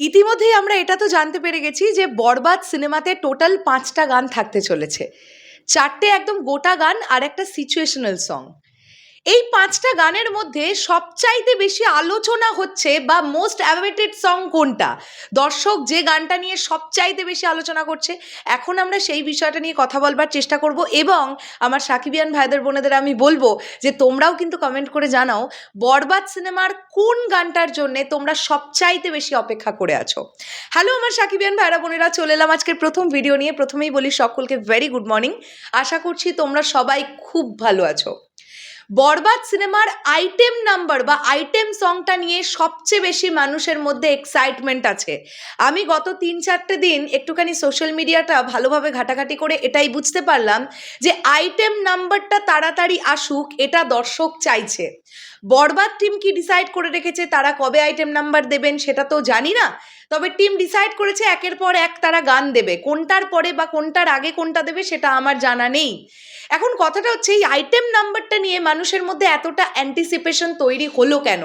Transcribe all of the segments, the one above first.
ইতিমধ্যেই আমরা এটা তো জানতে পেরে গেছি যে বরবাদ সিনেমাতে টোটাল পাঁচটা গান থাকতে চলেছে। চারটে একদম গোটা গান আর একটা সিচুয়েশনাল সং এই পাঁচটা গানের মধ্যে সবচাইতে বেশি আলোচনা হচ্ছে বা মোস্ট অ্যাভেটেড সং কোনটা? দর্শক যে গানটা নিয়ে সবচাইতে বেশি আলোচনা করছে, এখন আমরা সেই বিষয়টা নিয়ে কথা বলবার চেষ্টা করব এবং আমার সাকিবিয়ান ভাইদের বোনেদের আমি বলব যে তোমরাও কিন্তু কমেন্ট করে জানাও বরবাদ সিনেমার কোন গানটার জন্যে তোমরা সবচাইতে বেশি অপেক্ষা করে আছো। হ্যালো আমার সাকিবিয়ান ভাইরা বোনেরা, চলে এলাম আজকের প্রথম ভিডিও নিয়ে। প্রথমেই বলি সকলকে ভেরি গুড মর্নিং আশা করছি তোমরা সবাই খুব ভালো আছো। বরবাদ সিনেমার আইটেম নাম্বার বা আইটেম সংটা নিয়ে সবচেয়ে বেশি মানুষের মধ্যে এক্সাইটমেন্ট আছে। আমি গত তিন চারটে দিন একটুখানি সোশ্যাল মিডিয়াটা ভালোভাবে ঘাটাঘাটি করে এটাই বুঝতে পারলাম যে আইটেম নাম্বারটা তাড়াতাড়ি আসুক, এটা দর্শক চাইছে। বরবাদ টিম কি ডিসাইড করে রেখেছে, তারা কবে আইটেম নাম্বার দেবেন সেটা তো জানি না। তবে টিম ডিসাইড করেছে একের পর এক তারা গান দেবে। কোনটার পরে বা কোনটার আগে কোনটা দেবে সেটা আমার জানা নেই। এখন কথাটা হচ্ছে, এই আইটেম নাম্বারটা নিয়ে মানুষের মধ্যে এতটা অ্যান্টিসিপেশন তৈরি হলো কেন?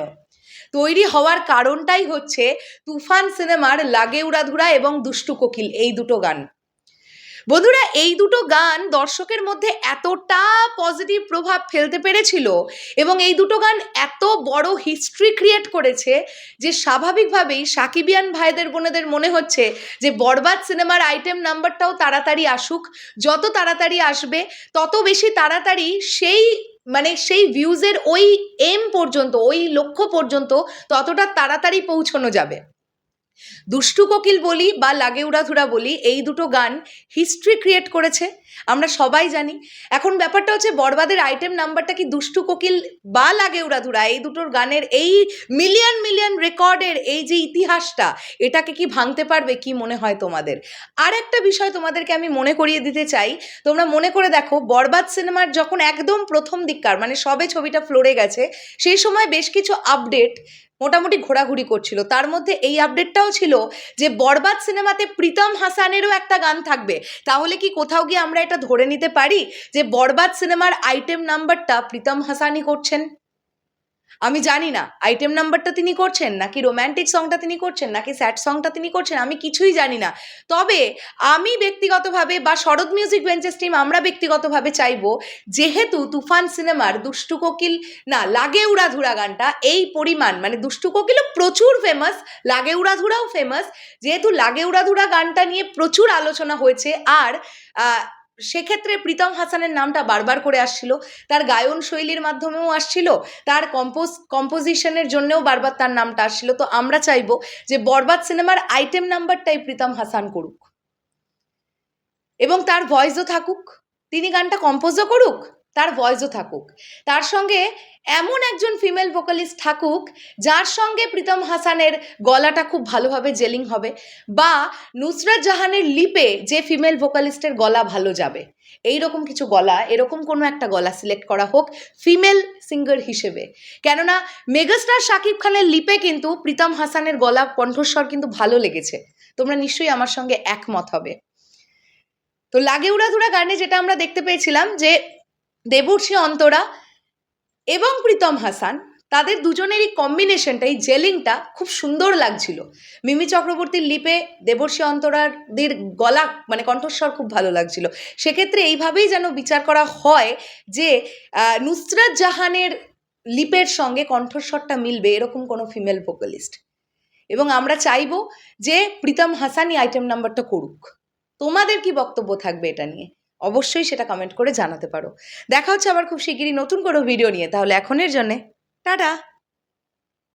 তৈরি হওয়ার কারণটাই হচ্ছে, তুফান সিনেমার লাগে উড়াধুরা এবং দুষ্টু কোকিল, এই দুটো গান। বন্ধুরা, এই দুটো গান দর্শকের মধ্যে এতটা পজিটিভ প্রভাব ফেলতে পেরেছিল এবং এই দুটো গান এত বড় হিস্ট্রি ক্রিয়েট করেছে যে স্বাভাবিকভাবেই সাকিবিয়ান ভাইদের, বোনেদের মনে হচ্ছে যে বরবাদ সিনেমার আইটেম নাম্বারটাও তাড়াতাড়ি আসুক। যত তাড়াতাড়ি আসবে, তত বেশি তাড়াতাড়ি সেই মানে সেই ভিউজের ওই এম পর্যন্ত, ওই লক্ষ্য পর্যন্ত ততটা তাড়াতাড়ি পৌঁছানো যাবে। দুষ্টু কোকিল বলি বা লাগে উড়াধুরা বলি, এই দুটো গান হিস্ট্রি ক্রিয়েট করেছে, আমরা সবাই জানি। এখন ব্যাপারটা হচ্ছে বরবাদের আইটেম নাম্বারটা কি দুষ্টু কোকিল বা লাগে উড়াধুরা এই দুটোর গানের এই মিলিয়ন মিলিয়ন রেকর্ডের এই যে ইতিহাসটা, এটাকে কি ভাঙতে পারবে, কি মনে হয় তোমাদের? আর একটা বিষয় তোমাদেরকে আমি মনে করিয়ে দিতে চাই, তোমরা মনে করে দেখো, বরবাদ সিনেমার যখন একদম প্রথম দিককার মানে সবে ছবিটা ফ্লোরে গেছে, সেই সময় বেশ কিছু আপডেট মোটামুটি ঘোরাঘুরি করছিল। তার মধ্যে এই আপডেটটাও ছিল যে, বরবাদ সিনেমাতে প্রীতম হাসানেরও একটা গান থাকবে। তাহলে কি কোথাও গিয়ে আমরা এটা ধরে নিতে পারি যে, বরবাদ সিনেমার আইটেম নাম্বারটা প্রীতম হাসানই করছেন? আমি জানি না আইটেম নাম্বারটা তিনি করছেন, নাকি রোম্যান্টিক সংটা তিনি করছেন, নাকি স্যাড সংটা তিনি করছেন, আমি কিছুই জানি না। তবে আমি ব্যক্তিগতভাবে বা শরৎ মিউজিক বেঞ্চেস টিম আমরা ব্যক্তিগতভাবে চাইব, যেহেতু তুফান সিনেমার দুষ্টু কোকিল, না, লাগে উড়াধুরা গানটা এই পরিমাণ মানে দুষ্টু কোকিলও প্রচুর ফেমাস লাগে উড়াধুরাও ফেমাস যেহেতু লাগে উড়াধুরা গানটা নিয়ে প্রচুর আলোচনা হয়েছে, আর সেক্ষেত্রে প্রীতম হাসানের নামটা বারবার করে আসছিল, তার গায়ন শৈলীর মাধ্যমেও আসছিল, তার কম্পোজ কম্পোজিশনের জন্যেও বারবার তার নামটা আসছিল। তো আমরা চাইব যে বরবাদ সিনেমার আইটেম নাম্বারটাই প্রীতম হাসান করুক। এবং তার ভয়েসও থাকুক, তিনি গানটা কম্পোজও করুক তার ভয়েসও থাকুক। তার সঙ্গে এমন একজন ফিমেল ভোকালিস্ট থাকুক, যার সঙ্গে প্রীতম হাসানের গলাটা খুব ভালোভাবে জেলিং হবে বা নুসরাত জাহানের লিপে যে ফিমেল ভোকালিস্টের গলা ভালো যাবে। এই রকম কিছু গলা, এরকম কোনো একটা গলা সিলেক্ট করা হোক ফিমেল সিঙ্গার হিসেবে। কেননা মেগাস্টার শাকিব খানের লিপে কিন্তু প্রীতম হাসানের গলা কণ্ঠস্বর কিন্তু ভালো লেগেছে। তোমরা নিশ্চয়ই আমার সঙ্গে একমত হবে। তো লাগে উড়াধুরা গানে যেটা আমরা দেখতে পেয়েছিলাম যে দেবর্ষী অন্তরা এবং প্রীতম হাসান, তাদের দুজনেরই কম্বিনেশনটা এই জেলিংটা খুব সুন্দর লাগছিল। মিমি চক্রবর্তীর লিপে দেবর্ষী অন্তরাদের গলা মানে কণ্ঠস্বর খুব ভালো লাগছিল। সেক্ষেত্রে এইভাবেই যেন বিচার করা হয় যে নুসরাত জাহানের লিপের সঙ্গে কণ্ঠস্বরটা মিলবে, এরকম কোনো ফিমেল ভোকালিস্ট এবং আমরা চাইব যে, প্রীতম হাসানই আইটেম নাম্বারটা করুক। তোমাদের কি বক্তব্য থাকবে এটা নিয়ে? অবশ্যই সেটা কমেন্ট করে জানাতে পারো। দেখা হচ্ছে আবার খুব শিগগিরই নতুন কোনো ভিডিও নিয়ে, তাহলে এখনের জন্যে, টাটা!